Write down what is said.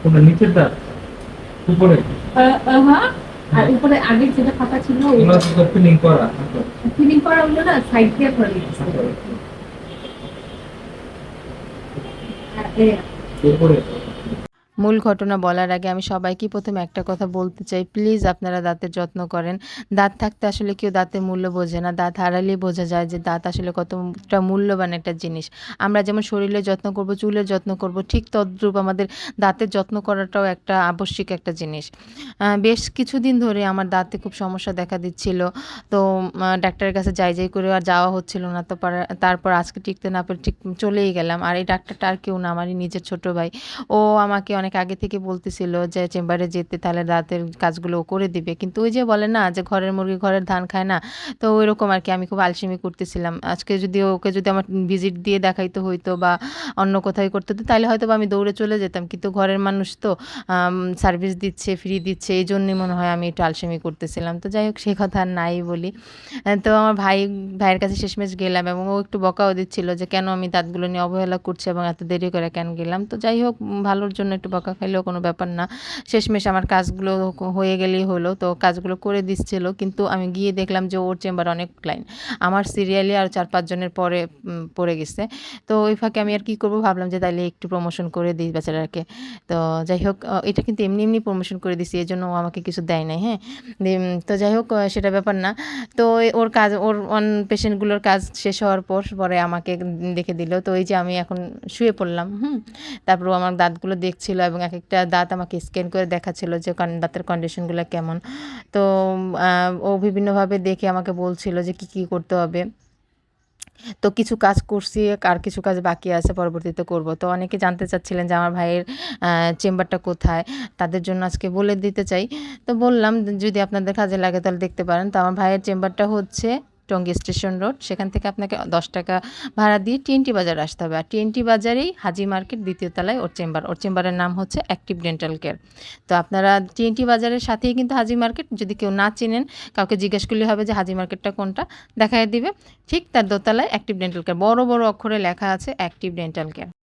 কোনটা নিচের দাঁত উপরে? হ্যাঁ আর উপরে আগে যেটা ফাঁকা ছিল ওগুলো তো ফিলিং করা ফিলিং করা হলো না সাইড দিয়ে করে দিচ্ছে উপরে। মূল ঘটনা বলার আগে আমি সবাইকে প্রথমে একটা কথা বলতে চাই। প্লিজ আপনারা দাঁতের যত্ন করেন। দাঁত থাকতে আসলে কেউ দাঁতের মূল্য বোঝে না। দাঁত হারালেই বোঝা যায় যে দাঁত আসলে কতটা মূল্যবান একটা জিনিস। আমরা যেমন শরীরের যত্ন করব, চুলের যত্ন করব, ঠিক তদ্রূপ আমাদের দাঁতের যত্ন করাটাও একটা আবশ্যিক একটা জিনিস। বেশ কিছুদিন ধরে আমার দাঁতে খুব সমস্যা দেখা দিচ্ছিল। তো ডাক্তারের কাছে যাই যাই করে আর যাওয়া হচ্ছিল না। তো পারা- তারপর আজকে টিকতে না পেরে ঠিক চলেই গেলাম। আর এই ডাক্তারটা আর কেউ না, আমারই নিজের ছোট ভাই। ও আমাকে অনেক আগে থেকে বলতেছিল যে চেম্বারে যেতে তাহলে রাতের কাজগুলো করে দিবে। কিন্তু ওই যে বলে না যে ঘরের মুরগি ঘরের ধান খায় না, তো ওই রকম আর কি আমি খুব আলসেমি করতেছিলাম। আজকে যদি ওকে যদি আমার ভিজিট দিয়ে দেখাইতে হইতো বা অন্য কোথাও করতে হতো, তাহলে হয়তো আমি দৌড়ে চলে যেতাম। কিন্তু ঘরের মানুষ তো সার্ভিস দিচ্ছে ফ্রি দিচ্ছে, এই জন্যই মনে হয় আমি একটু আলসেমি করতেছিলাম। তো যাই হোক, সে কথা নাই বলি। তো আমার ভাই, ভাইয়ের কাছে শেষমেশ গেলাম এবং ও একটু বকাও দিচ্ছিল যে কেন আমি দাঁতগুলো নিয়ে অবহেলা করছি এবং এত দেরি করে কেন গেলাম। তো যাই হোক, ভালোর জন্য একটু বকা খাইলেও কোনো ব্যাপার না। শেষমেশ আমার কাজগুলো হয়ে গেলেই হলো, তো কাজগুলো করে দিচ্ছিল। কিন্তু আমি গিয়ে দেখলাম যে ওর চেম্বার অনেক লাইন আমার সিরিয়ালি আর চার পাঁচজনের পরে পড়ে গেছে। তো ওই ফাঁকে আমি আর কি করব? ভাবলাম যে তাইলে একটু প্রমোশন করে দিই বেচারাকে তো যাই হোক এটা কিন্তু এমনি এমনি প্রমোশন করে দিছি এই জন্য ও আমাকে কিছু দেয় নাই হ্যাঁ? তো যাই হোক সেটা ব্যাপার না। তো ওর কাজ, ওর অন পেশেন্টগুলোর কাজ শেষ হওয়ার পর পরে আমাকে দেখে দিল। তো এই যে আমি এখন শুয়ে পড়লাম, হুম? তারপর আমার দাঁতগুলো দেখছিল এবং এক একটা দাঁত আমাকে স্ক্যান করে দেখাচ্ছিল যে দাঁতের কন্ডিশনগুলো কেমন। তো ও বিভিন্নভাবে দেখে আমাকে বলছিল যে কি কি করতে হবে। তো কিছু কাজ করছি, আর কিছু কাজ বাকি আছে, পরবর্তীতে করব। তো অনেকে জানতে চাচ্ছিলেন যে আমার ভাইয়ের চেম্বারটা কোথায়, তাদের জন্য আজকে বলে দিতে চাই। তো বললাম, যদি আপনাদের কাজে লাগে তাহলে দেখতে পারেন। তো আমার ভাইয়ের চেম্বারটা হচ্ছে টঙ্গী স্টেশন রোড, সেখান থেকে আপনাকে দশ টাকা ভাড়া দিয়ে টিএনটি বাজার আসতে হবে। আর টিএনটি বাজারেই হাজি মার্কেট দ্বিতীয় তলায় ওর চেম্বার। ওর চেম্বারের নাম হচ্ছে অ্যাক্টিভ ডেন্টাল কেয়ার। তো আপনারা টিএনটি বাজারের সাথেই কিন্তু হাজি মার্কেট। যদি কেউ না চেনেন, কাউকে জিজ্ঞেস করলে হবে যে হাজি মার্কেটটা কোনটা, দেখায় দিবে। ঠিক তার দোতলায় অ্যাক্টিভ ডেন্টাল কেয়ার। বড় বড় অক্ষরে লেখা আছে অ্যাক্টিভ ডেন্টাল কেয়ার।